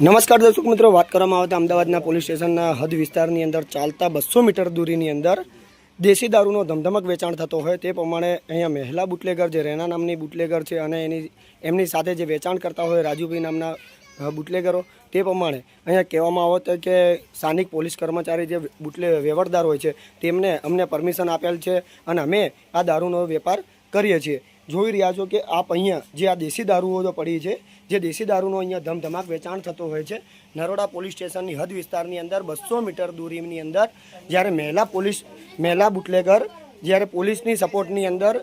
નમસ્કાર દર્શક મિત્રો, વાત કરવામાં આવે તો અમદાવાદના પોલીસ સ્ટેશનના હદ વિસ્તારની અંદર ચાલતા બસો મીટર દૂરીની અંદર દેશી દારૂનો ધમધમક વેચાણ થતો હોય તે પ્રમાણે અહીંયા મહિલા બુટલેગર, જે રેના નામની બુટલેગર છે અને એની, એમની સાથે જે વેચાણ કરતા હોય રાજુભાઈ નામના બુટલેગરો. તે પ્રમાણે અહીંયા કહેવામાં આવત કે સ્થાનિક પોલીસ કર્મચારી જે બુટલે વ્યવહારદાર હોય છે, તેમને અમને પરમિશન આપેલ છે અને અમે આ દારૂનો વેપાર કરીએ છીએ. જોઈ રહ્યા છો કે આપ અહીંયા જે આ દેશી દારૂઓ જો પડી છે, જે દેશી દારૂનો અહીંયા ધમધમાક વેચાણ થતો હોય છે, નરોડા પોલીસ સ્ટેશનની હદ વિસ્તારની અંદર બસો મીટર દૂરીની અંદર જ્યારે મહિલા પોલીસ, મહિલા બુટલેગર જ્યારે પોલીસની સપોર્ટની અંદર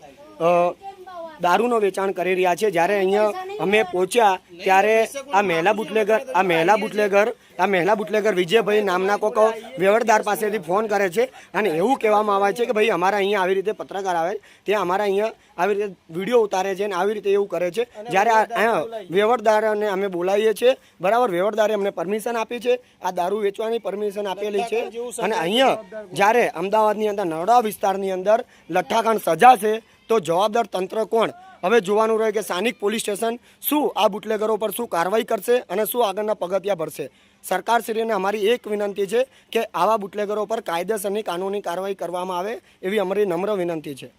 દારૂનો વેચાણ કરી રહ્યા છે. જ્યારે અહીંયા અમે પહોંચ્યા ત્યારે આ મહેલા બુટલેગર આ મહેલા બુટલેગર આ મહેલા બુટલેગર વિજયભાઈ નામના કોકો વ્યવહારદાર પાસેથી ફોન કરે છે અને એવું કહેવામાં આવે છે કે ભાઈ અમારા અહીંયા આવી રીતે પત્રકાર આવે ત્યાં અમારા અહીંયા આવી રીતે વીડિયો ઉતારે છે અને આવી રીતે એવું કરે છે. જ્યારે આ અહીંયા વ્યવહારદારને અમે બોલાવીએ છીએ. બરાબર વ્યવહારદારે અમને પરમિશન આપી છે. આ દારૂ વેચવાની પરમિશન આપેલી છે. અને અહીંયા જ્યારે અમદાવાદની અંદર નરોડા વિસ્તારની અંદર લઠ્ઠાકાંડ સજાશે તો જવાબદાર તંત્ર કોણ? હવે જોવાનું રહે કે સ્થાનિક પોલીસ સ્ટેશન શું આ બુટલેગરો પર શું કાર્યવાહી કરશે અને શું આગળના પગથિયા ભરશે? સરકારશ્રીને અમારી એક વિનંતી છે કે આવા બુટલેગરો પર કાયદેસરની કાનૂની કાર્યવાહી કરવામાં આવે એવી અમારી નમ્ર વિનંતી છે.